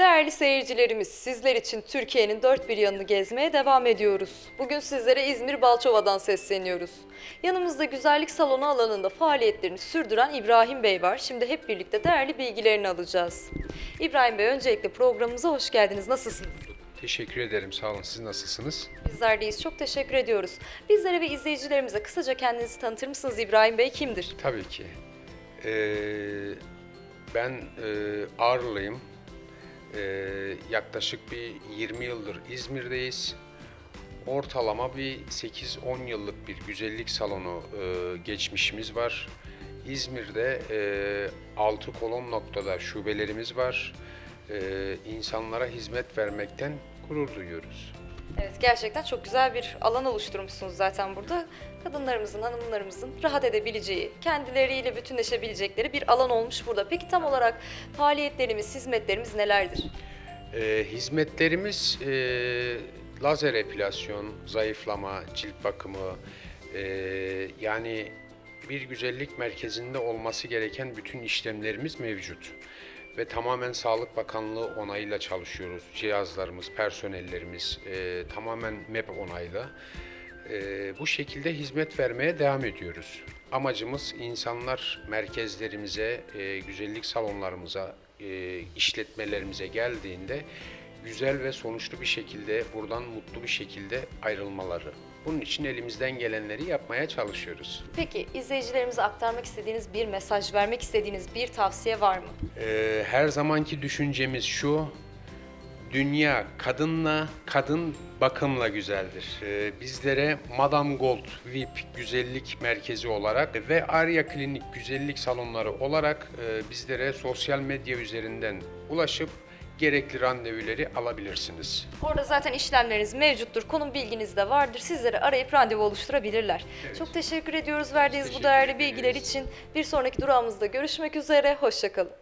Değerli seyircilerimiz, sizler için Türkiye'nin dört bir yanını gezmeye devam ediyoruz. Bugün sizlere İzmir Balçova'dan sesleniyoruz. Yanımızda güzellik salonu alanında faaliyetlerini sürdüren İbrahim Bey var. Şimdi hep birlikte değerli bilgilerini alacağız. İbrahim Bey öncelikle programımıza hoş geldiniz. Nasılsınız? Teşekkür ederim. Sağ olun. Siz nasılsınız? Bizler deyiz. Çok teşekkür ediyoruz. Bizlere ve izleyicilerimize kısaca kendinizi tanıtır mısınız? İbrahim Bey kimdir? Tabii ki. Ee, ben e, Ağrılıyım. Ee, yaklaşık bir 20 yıldır İzmir'deyiz. Ortalama bir 8-10 yıllık bir güzellik salonu e, geçmişimiz var. İzmir'de e, altı kolon noktada şubelerimiz var. E, insanlara hizmet vermekten gurur duyuyoruz. Evet gerçekten çok güzel bir alan oluşturmuşsunuz zaten burada. Kadınlarımızın, hanımlarımızın rahat edebileceği, kendileriyle bütünleşebilecekleri bir alan olmuş burada. Peki tam olarak faaliyetlerimiz, hizmetlerimiz nelerdir? Ee, hizmetlerimiz e, lazer epilasyon, zayıflama, cilt bakımı, e, yani bir güzellik merkezinde olması gereken bütün işlemlerimiz mevcut. Ve tamamen Sağlık Bakanlığı onayıyla çalışıyoruz. Cihazlarımız, personellerimiz e, tamamen MEP onaylı. E, bu şekilde hizmet vermeye devam ediyoruz. Amacımız insanlar merkezlerimize, e, güzellik salonlarımıza, e, işletmelerimize geldiğinde güzel ve sonuçlu bir şekilde buradan mutlu bir şekilde ayrılmaları. Bunun için elimizden gelenleri yapmaya çalışıyoruz. Peki izleyicilerimize aktarmak istediğiniz bir mesaj, vermek istediğiniz bir tavsiye var mı? Ee, her zamanki düşüncemiz şu, dünya kadınla, kadın bakımla güzeldir. Ee, bizlere Madame Gold VIP Güzellik Merkezi olarak ve Arya Klinik Güzellik Salonları olarak e, bizlere sosyal medya üzerinden ulaşıp gerekli randevuları alabilirsiniz. Orada zaten işlemleriniz mevcuttur, konum bilginiz de vardır. Sizleri arayıp randevu oluşturabilirler. Çok teşekkür ediyoruz verdiğiniz bu Teşekkür değerli ederiz. bilgiler için. Bir sonraki durağımızda görüşmek üzere, hoşçakalın.